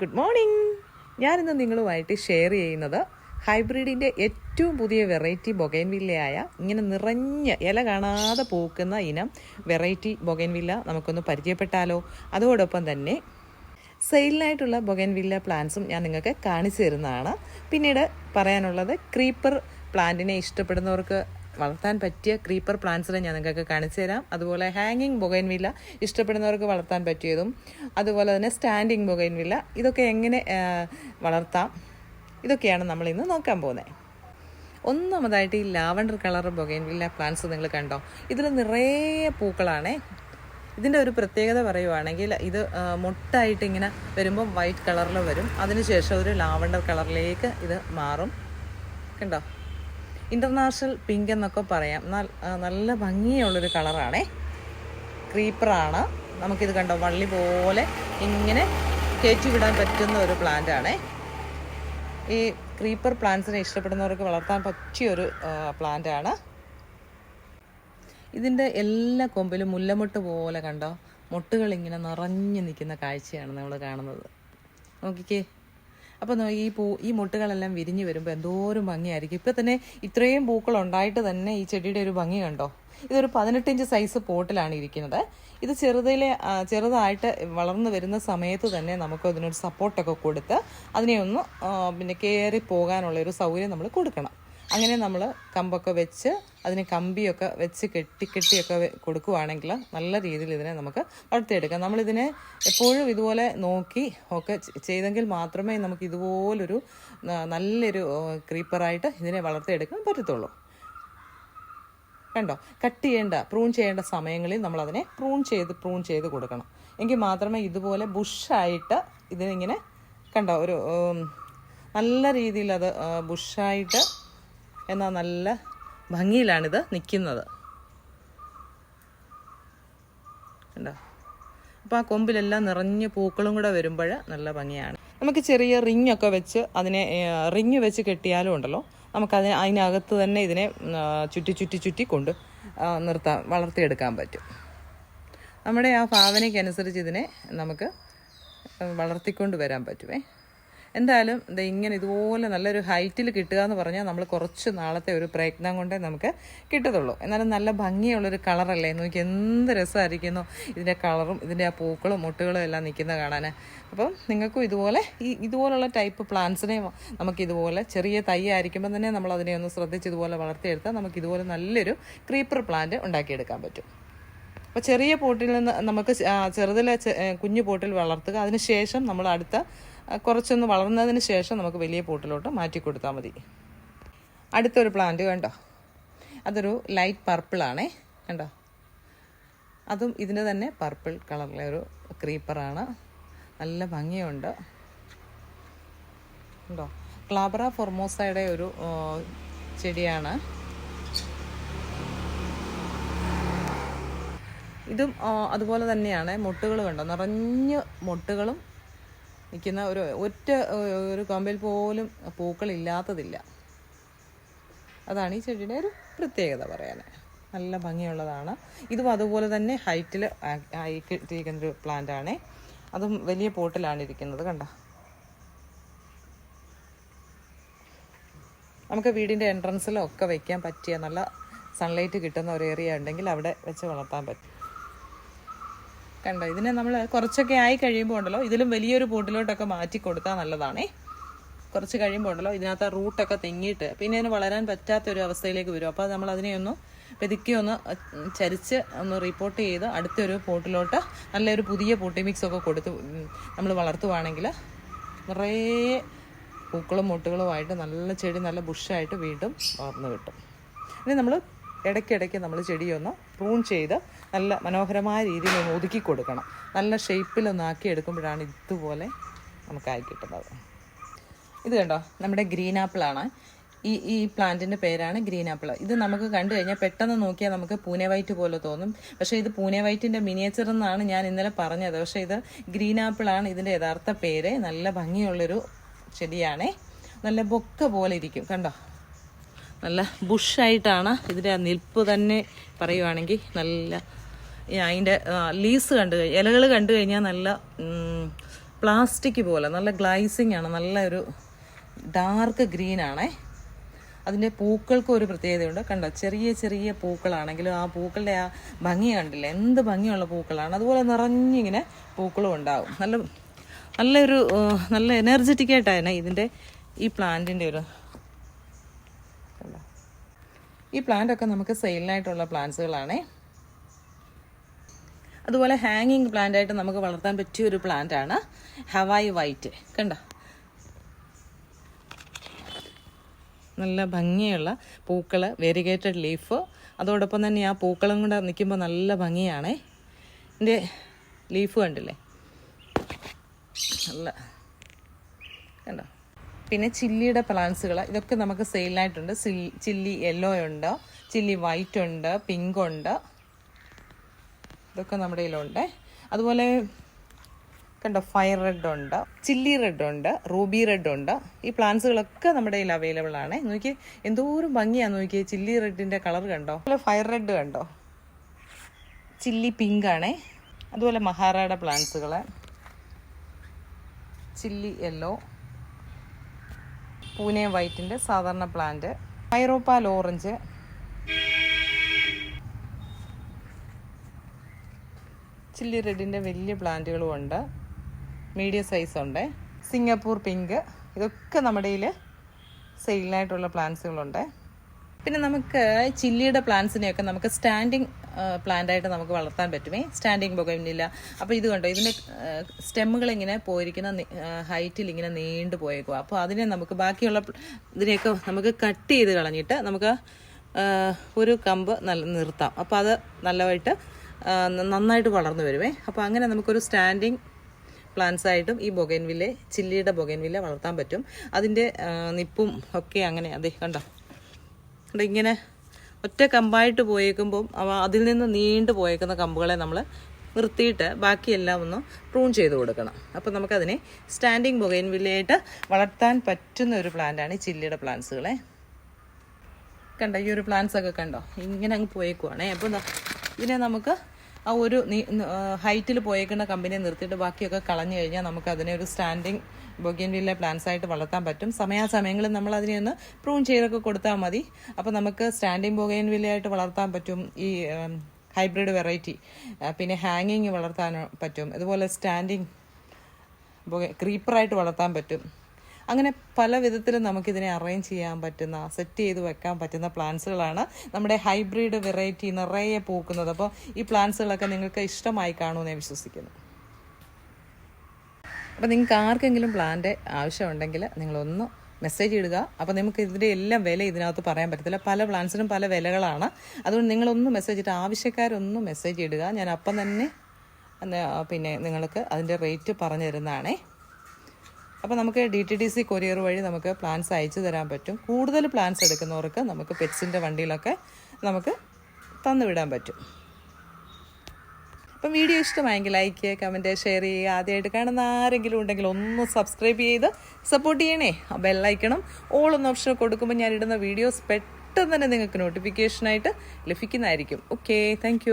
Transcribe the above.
Good morning ഞാനിന്ന് നിങ്ങളുമായിട്ട് share ചെയ്യുന്നത് ഹൈബ്രിഡിന്റെ ഏറ്റവും പുതിയ വെറൈറ്റി ബൊഗൈൻവില്ലയായ ഇങ്ങനെ നിറഞ്ഞ ഇല കാണാതെ പൂക്കുന്ന ഇനം വെറൈറ്റി ബൊഗൈൻവില്ല നമുക്കൊന്ന് പരിചയപ്പെട്ടാലോ. അതോടൊപ്പം തന്നെ സെയിലിനായിട്ടുള്ള ബൊഗൈൻവില്ല പ്ലാന്റ്സും ഞാൻ നിങ്ങൾക്ക് കാണിച്ചു തരുന്നതാണ്. പിന്നീട് പറയാനുള്ളത് ക്രീപ്പർ പ്ലാന്റിനെ ഇഷ്ടപ്പെടുന്നവർക്ക് വളർത്താൻ പറ്റിയ ക്രീപ്പർ പ്ലാന്റ്സിനെ ഞാൻ നിങ്ങൾക്ക് കാണിച്ചു തരാം. അതുപോലെ ഹാങ്ങിങ് ബൊഗൈൻവില്ല ഇഷ്ടപ്പെടുന്നവർക്ക് വളർത്താൻ പറ്റിയതും അതുപോലെ തന്നെ സ്റ്റാൻഡിങ് ബൊഗൈൻവില്ല ഇതൊക്കെ എങ്ങനെ വളർത്താം? ഇതൊക്കെയാണ് നമ്മൾ ഇന്ന് നോക്കാൻ പോകുന്നത് ഒന്നാമതായിട്ട് ഈ ലാവണ്ടർ കളർ ബൊഗൈൻവില്ല പ്ലാന്റ്സ് നിങ്ങൾ കണ്ടോ? ഇതിൽ നിറയെ പൂക്കളാണേ. ഇതിന്റെ ഒരു പ്രത്യേകത പറയുവാണെങ്കിൽ ഇത് മുട്ടായിട്ടിങ്ങനെ വരുമ്പോൾ വൈറ്റ് കളറിൽ വരും. അതിനുശേഷം ഒരു ലാവണ്ടർ കളറിലേക്ക് ഇത് മാറും. കണ്ടോ? ഇന്റർനാഷണൽ പിങ്ക് എന്നൊക്കെ പറയാം. നല്ല ഭംഗിയുള്ളൊരു കളറാണേ. ക്രീപ്പറാണ്. നമുക്കിത് കണ്ടോ? വള്ളി പോലെ ഇങ്ങനെ കയറ്റി വിടാൻ പറ്റുന്ന ഒരു പ്ലാന്റ് ആണേ ഈ ക്രീപ്പർ പ്ലാന്റ്സിനെ ഇഷ്ടപ്പെടുന്നവർക്ക് വളർത്താൻ പറ്റിയൊരു പ്ലാന്റ് ആണ് ഇതിന്റെ എല്ലാ കൊമ്പിലും മുല്ലമുട്ട് പോലെ കണ്ടോ? മുട്ടുകൾ ഇങ്ങനെ നിറഞ്ഞു നിൽക്കുന്ന കാഴ്ചയാണ് നമ്മൾ കാണുന്നത്. നോക്കിക്കേ. അപ്പോൾ ഈ പൂ ഈ മുട്ടുകളെല്ലാം വിരിഞ്ഞ് വരുമ്പോൾ എന്തോരം ഭംഗിയായിരിക്കും. ഇപ്പം തന്നെ ഇത്രയും പൂക്കൾ ഉണ്ടായിട്ട് തന്നെ ഈ ചെടിയുടെ ഒരു ഭംഗി കണ്ടോ? ഇതൊരു പതിനെട്ട് ഇഞ്ച് സൈസ് പോട്ടിലാണ് ഇരിക്കുന്നത്. ഇത് ചെറുതിലെ ചെറുതായിട്ട് വളർന്നു വരുന്ന സമയത്ത് തന്നെ നമുക്ക് അതിനൊരു സപ്പോർട്ടൊക്കെ കൊടുത്ത് അതിനെ ഒന്ന് പിന്നെ കയറി പോകാനുള്ള ഒരു സൗകര്യം നമ്മൾ കൊടുക്കണം. അങ്ങനെ നമ്മൾ കമ്പൊക്കെ വെച്ച് അതിന് കമ്പിയൊക്കെ വെച്ച് കെട്ടി കെട്ടിയൊക്കെ കൊടുക്കുവാണെങ്കിൽ നല്ല രീതിയിൽ ഇതിനെ നമുക്ക് വളർത്തിയെടുക്കാം. നമ്മളിതിനെ എപ്പോഴും ഇതുപോലെ നോക്കി ഒക്കെ ചെയ്തെങ്കിൽ മാത്രമേ നമുക്ക് ഇതുപോലൊരു നല്ലൊരു ക്രീപ്പറായിട്ട് ഇതിനെ വളർത്തിയെടുക്കാൻ പറ്റത്തുള്ളൂ. കണ്ടോ? കട്ട് ചെയ്യേണ്ട പ്രൂൺ ചെയ്യേണ്ട സമയങ്ങളിൽ നമ്മൾ അതിനെ പ്രൂൺ ചെയ്ത് പ്രൂൺ ചെയ്ത് കൊടുക്കണം. എങ്കിൽ മാത്രമേ ഇതുപോലെ ബുഷായിട്ട് ഇതിനിങ്ങനെ കണ്ടോ? ഒരു നല്ല രീതിയിൽ അത് ബുഷായിട്ട് എന്നാൽ നല്ല ഭംഗിയിലാണിത് നിൽക്കുന്നത് കണ്ടോ? അപ്പോൾ ആ കൊമ്പിലെല്ലാം നിറഞ്ഞ് പൂക്കളും കൂടെ വരുമ്പോൾ നല്ല ഭംഗിയാണ്. നമുക്ക് ചെറിയ റിങ് ഒക്കെ വെച്ച് അതിനെ റിങ് വെച്ച് കെട്ടിയാലും ഉണ്ടല്ലോ. നമുക്കതിന് അതിനകത്ത് തന്നെ ഇതിനെ ചുറ്റി ചുറ്റി ചുറ്റി കൊണ്ട് നിർത്താൻ വളർത്തിയെടുക്കാൻ പറ്റും. നമ്മുടെ ആ ഭാവനയ്ക്കനുസരിച്ച് ഇതിനെ നമുക്ക് വളർത്തിക്കൊണ്ട് വരാൻ പറ്റുമേ എന്തായാലും ഇത് ഇങ്ങനെ ഇതുപോലെ നല്ലൊരു ഹൈറ്റിൽ കിട്ടുക എന്ന് പറഞ്ഞാൽ നമ്മൾ കുറച്ച് നാളത്തെ ഒരു പ്രയത്നം കൊണ്ടേ നമുക്ക് കിട്ടത്തുള്ളൂ. എന്നാലും നല്ല ഭംഗിയുള്ളൊരു കളറല്ലേ നോക്കി എന്ത് രസമായിരിക്കുന്നു ഇതിന്റെ കളറും ഇതിന്റെ ആ പൂക്കളും മുട്ടുകളും എല്ലാം നിൽക്കുന്ന കാണാൻ അപ്പം നിങ്ങൾക്കും ഇതുപോലെ ഈ ഇതുപോലുള്ള ടൈപ്പ് പ്ലാന്റ്സിനെ നമുക്ക് ഇതുപോലെ ചെറിയ തൈ ആയിരിക്കുമ്പോൾ തന്നെ നമ്മൾ അതിനെ ഒന്ന് ശ്രദ്ധിച്ച് ഇതുപോലെ വളർത്തിയെടുത്താൽ നമുക്ക് ഇതുപോലെ നല്ലൊരു ക്രീപ്പർ പ്ലാന്റ് ഉണ്ടാക്കിയെടുക്കാൻ പറ്റും. അപ്പോൾ ചെറിയ പോട്ടിൽ നിന്ന് നമുക്ക് ചെറുതിലെ കുഞ്ഞു പോട്ടിൽ വളർത്തുക. അതിനുശേഷം നമ്മൾ അടുത്ത കുറച്ചൊന്ന് വളർന്നതിന് ശേഷം നമുക്ക് വലിയ പോട്ടിലോട്ട് മാറ്റി കൊടുത്താൽ മതി. അടുത്തൊരു പ്ലാന്റ് കണ്ടോ? അതൊരു ലൈറ്റ് പർപ്പിളാണേ കണ്ടോ? അതും ഇതിന് തന്നെ പർപ്പിൾ കളറിലെ ഒരു ക്രീപ്പറാണ് നല്ല ഭംഗിയുണ്ട്. ഉണ്ടോ ക്ലാബറ ഫോർമോസയുടെ ഒരു ചെടിയാണ്. ഇതും അതുപോലെ തന്നെയാണ് മുട്ടുകൾ കണ്ടോ? നിറഞ്ഞ് മുട്ടുകളും നിൽക്കുന്ന ഒരു ഒറ്റ ഒരു കമ്പിൽ പോലും പൂക്കളില്ലാത്തതില്ല. അതാണ് ഈ ചെടിയുടെ ഒരു പ്രത്യേകത പറയാൻ നല്ല ഭംഗിയുള്ളതാണ്. ഇതും അതുപോലെ തന്നെ ഹൈറ്റിൽ ആയി കിട്ടിയിരിക്കുന്ന ഒരു പ്ലാന്റ് ആണ്. അതും വലിയ പോട്ടിലാണ് ഇരിക്കുന്നത് കണ്ട? നമുക്ക് വീടിന്റെ എൻട്രൻസിലൊക്കെ വെക്കാൻ പറ്റിയ നല്ല സൺലൈറ്റ് കിട്ടുന്ന ഒരു ഏരിയ ഉണ്ടെങ്കിൽ അവിടെ വെച്ച് വളർത്താൻ പറ്റും. കണ്ടോ ഇതിനെ നമ്മൾ കുറച്ചൊക്കെ ആയി കഴിയുമ്പോൾ ഉണ്ടല്ലോ ഇതിലും വലിയൊരു പോട്ടിലോട്ടൊക്കെ മാറ്റി കൊടുത്താൽ നല്ലതാണേ. കുറച്ച് കഴിയുമ്പോൾ ഉണ്ടല്ലോ ഇതിനകത്ത് റൂട്ടൊക്കെ തെങ്ങിയിട്ട് പിന്നെ അതിന് വളരാൻ പറ്റാത്ത ഒരു അവസ്ഥയിലേക്ക് വരും. അപ്പോൾ നമ്മൾ അതിനെ ഒന്ന് പെതുക്കി ഒന്ന് ചരിച്ച് ഒന്ന് റിപ്പോർട്ട് ചെയ്ത് അടുത്തൊരു പോട്ടിലോട്ട് നല്ലൊരു പുതിയ പോട്ടി മിക്സ് ഒക്കെ കൊടുത്ത് നമ്മൾ വളർത്തുവാണെങ്കിൽ നിറയെ പൂക്കളും മുട്ടുകളുമായിട്ട് നല്ല ചെടി നല്ല ബുഷായിട്ട് വീണ്ടും വളർന്നു കിട്ടും. ഇനി നമ്മൾ ഇടയ്ക്കിടയ്ക്ക് നമ്മൾ ചെടിയൊന്ന് പ്രൂൺ ചെയ്ത് നല്ല മനോഹരമായ രീതിയിൽ ഒന്ന് ഒതുക്കി കൊടുക്കണം. നല്ല ഷേപ്പിലൊന്ന് ആക്കി എടുക്കുമ്പോഴാണ് ഇതുപോലെ നമുക്കായി കിട്ടുന്നത്. ഇത് കണ്ടോ? നമ്മുടെ ഗ്രീൻ ആപ്പിളാണ് ഈ ഈ പ്ലാന്റിന്റെ പേരാണ് ഗ്രീൻ ആപ്പിൾ ഇത് നമുക്ക് കണ്ടു കഴിഞ്ഞാൽ പെട്ടെന്ന് നോക്കിയാൽ നമുക്ക് പൂനെ വൈറ്റ് പോലെ തോന്നും. പക്ഷേ ഇത് പൂനെ വൈറ്റിന്റെ മിനിയേച്ചർ എന്നാണ് ഞാൻ ഇന്നലെ പറഞ്ഞത്. പക്ഷേ ഇത് ഗ്രീൻ ആപ്പിളാണ് ഇതിന്റെ യഥാർത്ഥ പേര്. നല്ല ഭംഗിയുള്ളൊരു ചെടിയാണേ. നല്ല ബൊക്ക പോലെ ഇരിക്കും. കണ്ടോ? നല്ല ബുഷായിട്ടാണ് ഇതിന്റെ ആ നിൽപ്പ് തന്നെ പറയുവാണെങ്കിൽ നല്ല അതിന്റെ ലീസ് കണ്ടു കഴിഞ്ഞാൽ ഇലകൾ കണ്ടു കഴിഞ്ഞാൽ നല്ല പ്ലാസ്റ്റിക് പോലെ നല്ല ഗ്ലൈസിങ് ആണ് നല്ല ഒരു ഡാർക്ക് ഗ്രീൻ ആണേ. അതിന്റെ പൂക്കൾക്കും ഒരു പ്രത്യേകതയുണ്ട്. കണ്ടോ ചെറിയ ചെറിയ പൂക്കളാണെങ്കിലും ആ പൂക്കളുടെ ആ ഭംഗി കണ്ടില്ല? എന്ത് ഭംഗിയുള്ള പൂക്കളാണ്. അതുപോലെ നിറഞ്ഞിങ്ങനെ പൂക്കളും ഉണ്ടാവും. നല്ല നല്ലൊരു നല്ല എനർജറ്റിക് ആയിട്ടാണ് ഇതിന്റെ ഈ പ്ലാന്റിന്റെ ഒരു ഈ പ്ലാന്റ് ഒക്കെ നമുക്ക് സെയിലിനായിട്ടുള്ള പ്ലാന്റ്സുകളാണേ അതുപോലെ ഹാങ്ങിങ് പ്ലാന്റ് ആയിട്ട് നമുക്ക് വളർത്താൻ പറ്റിയ ഒരു പ്ലാന്റ് ആണ് ഹവായി വൈറ്റ് കണ്ട? നല്ല ഭംഗിയുള്ള പൂക്കൾ വെരിഗേറ്റഡ് ലീഫ് അതോടൊപ്പം തന്നെ ആ പൂക്കളും കൂടെ നിൽക്കുമ്പോൾ നല്ല ഭംഗിയാണേ. എന്റെ ലീഫ് കണ്ടില്ലേ? നല്ല കണ്ടോ? പിന്നെ ചില്ലിയുടെ പ്ലാന്റ്സുകൾ ഇതൊക്കെ നമുക്ക് സെയിലിനായിട്ടുണ്ട്. ചില്ലി യെല്ലോ ഉണ്ട് ചില്ലി വൈറ്റ് ഉണ്ട് പിങ്ക് ഉണ്ട്. ഇതൊക്കെ നമ്മുടെ കയ്യിലുണ്ട്. അതുപോലെ കണ്ടോ ഫയർ റെഡ് ഉണ്ട് ചില്ലി റെഡ് ഉണ്ട് റൂബി റെഡ് ഉണ്ട്. ഈ പ്ലാന്റ്സുകളൊക്കെ നമ്മുടെ കയ്യിൽ അവൈലബിൾ ആണ്. നോക്കി എന്തോരം ഭംഗിയാന്ന് നോക്കിയേ. ചില്ലി റെഡിന്റെ കളർ കണ്ടോ? അതുപോലെ ഫയർ റെഡ് കണ്ടോ? ചില്ലി പിങ്ക് ആണേ. അതുപോലെ മഹാറാഡ പ്ലാന്റ്സുകൾ ചില്ലി യെല്ലോ. പൂനെ വൈറ്റിന്റെ സാധാരണ പ്ലാന്റ്. ഐറോപ്പാൽ ഓറഞ്ച്. ചില്ലി റെഡിന്റെ വലിയ പ്ലാന്റുകളും ഉണ്ട്. മീഡിയം സൈസ് ഉണ്ട്. Singapore pink. ഇതൊക്കെ നമ്മുടെ സെയിലിനായിട്ടുള്ള പ്ലാന്റ്സുകളുണ്ട്. പിന്നെ നമുക്ക് ചില്ലിയുടെ പ്ലാന്റ്സിനെയൊക്കെ നമുക്ക് സ്റ്റാൻഡിങ് പ്ലാന്റ് ആയിട്ട് നമുക്ക് വളർത്താൻ പറ്റുമേ? സ്റ്റാൻഡിങ് ബൊഗൈനില്ല അപ്പോൾ ഇത് കണ്ടോ ഇതിന്റെ സ്റ്റെമ്മുകൾ ഇങ്ങനെ പോയിരിക്കുന്ന ഹൈറ്റിൽ ഇങ്ങനെ നീണ്ടു പോയേക്കുക അപ്പോൾ അതിനെ നമുക്ക് ബാക്കിയുള്ള ഇതിനെയൊക്കെ നമുക്ക് കട്ട് ചെയ്ത് കളഞ്ഞിട്ട് നമുക്ക് ഒരു കമ്പ് നല്ല നിർത്താം. അപ്പോൾ അത് നല്ലതായിട്ട് നന്നായിട്ട് വളർന്നു വരുമേ. അപ്പോൾ അങ്ങനെ നമുക്കൊരു സ്റ്റാൻഡിങ് പ്ലാന്റ്സ് ആയിട്ടും ഈ ബൊഗൈൻവില്ലെ ചില്ലിയുടെ ബൊഗൈൻവില്ല വളർത്താൻ പറ്റും. അതിന്റെ നിപ്പും ഒക്കെ അങ്ങനെ അതെ കണ്ടോ? ഇങ്ങനെ ഒറ്റ കമ്പായിട്ട് പോയേക്കുമ്പം അതിൽ നിന്ന് നീണ്ടു പോയേക്കുന്ന കമ്പുകളെ നമ്മൾ നിർത്തിയിട്ട് ബാക്കിയെല്ലാം ഒന്ന് പ്രൂൺ ചെയ്ത് കൊടുക്കണം. അപ്പോൾ നമുക്കതിനെ സ്റ്റാൻഡിങ് ബൊഗൈൻവില്ലയായിട്ട് വളർത്താൻ പറ്റുന്ന ഒരു പ്ലാന്റാണ് ഈ ചില്ലിയുടെ പ്ലാന്റ്സുകളെ. കണ്ടോ ഈ ഒരു പ്ലാന്റ്സ് ഒക്കെ കണ്ടോ? ഇങ്ങനെ അങ്ങ് പോയേക്കുവാണേ. അപ്പോൾ ഇതിനെ നമുക്ക് ആ ഒരു ഹൈറ്റിൽ പോയേക്കുന്ന കമ്പനിയെ നിർത്തിയിട്ട് ബാക്കിയൊക്കെ കളഞ്ഞു കഴിഞ്ഞാൽ നമുക്കതിനെ ഒരു സ്റ്റാൻഡിങ് ബൊഗിയൻവില്ല പ്ലാന്റ്സ് ആയിട്ട് വളർത്താൻ പറ്റും. സമയാസമയങ്ങളിൽ നമ്മൾ അതിനെ ഒന്ന് പ്രൂൺ ചെയ്തൊക്കെ കൊടുത്താൽ മതി. അപ്പോൾ നമുക്ക് സ്റ്റാൻഡിങ് ബൊഗൈൻവില്ലയായിട്ട് വളർത്താൻ പറ്റും. ഈ ഹൈബ്രിഡ് വെറൈറ്റി പിന്നെ ഹാങ്ങിങ് വളർത്താൻ പറ്റും. അതുപോലെ സ്റ്റാൻഡിങ് ക്രീപ്പറായിട്ട് വളർത്താൻ പറ്റും. അങ്ങനെ പല വിധത്തിലും നമുക്കിതിനെ അറേഞ്ച് ചെയ്യാൻ പറ്റുന്ന സെറ്റ് ചെയ്ത് വെക്കാൻ പറ്റുന്ന പ്ലാന്റ്സുകളാണ് നമ്മുടെ ഹൈബ്രിഡ് വെറൈറ്റി നിറയെ പൂക്കുന്നത്. അപ്പോൾ ഈ പ്ലാന്റ്സുകളൊക്കെ നിങ്ങൾക്ക് ഇഷ്ടമായി കാണുമെന്ന് ഞാൻ വിശ്വസിക്കുന്നു. അപ്പോൾ നിങ്ങൾക്ക് ആർക്കെങ്കിലും പ്ലാന്റ് ആവശ്യമുണ്ടെങ്കിൽ നിങ്ങളൊന്ന് മെസ്സേജ് ഇടുക. അപ്പോൾ നമുക്ക് ഇതിന്റെ എല്ലാം വില ഇതിനകത്ത് പറയാൻ പറ്റത്തില്ല. പല പ്ലാന്റ്സിനും പല വിലകളാണ്. അതുകൊണ്ട് നിങ്ങളൊന്ന് മെസ്സേജ് ഇട്ട് ആവശ്യക്കാരൊന്ന് മെസ്സേജ് ഇടുക. ഞാൻ അപ്പം തന്നെ പിന്നെ നിങ്ങൾക്ക് അതിന്റെ റേറ്റ് പറഞ്ഞു തരുന്നതാണേ. അപ്പോൾ നമുക്ക് D T D C courier വഴി നമുക്ക് പ്ലാൻസ് അയച്ചു തരാൻ പറ്റും. കൂടുതൽ പ്ലാൻസ് എടുക്കുന്നവർക്ക് നമുക്ക് പെറ്റ്സിന്റെ വണ്ടിയിലൊക്കെ നമുക്ക് തന്നുവിടാൻ പറ്റും. അപ്പം വീഡിയോ ഇഷ്ടമായെങ്കിൽ ലൈക്ക് കമന്റ് ഷെയർ ചെയ്യുക. ആദ്യമായിട്ട് കാണുന്ന ആരെങ്കിലും ഉണ്ടെങ്കിൽ ഒന്ന് സബ്സ്ക്രൈബ് ചെയ്ത് സപ്പോർട്ട് ചെയ്യണേ. ബെല്ലൈക്കണം ഓൾ എന്ന ഓപ്ഷൻ കൊടുക്കുമ്പോൾ ഞാൻ ഇടുന്ന വീഡിയോസ് പെട്ടെന്ന് തന്നെ നിങ്ങൾക്ക് നോട്ടിഫിക്കേഷനായിട്ട് ലഭിക്കുന്നതായിരിക്കും. Okay thank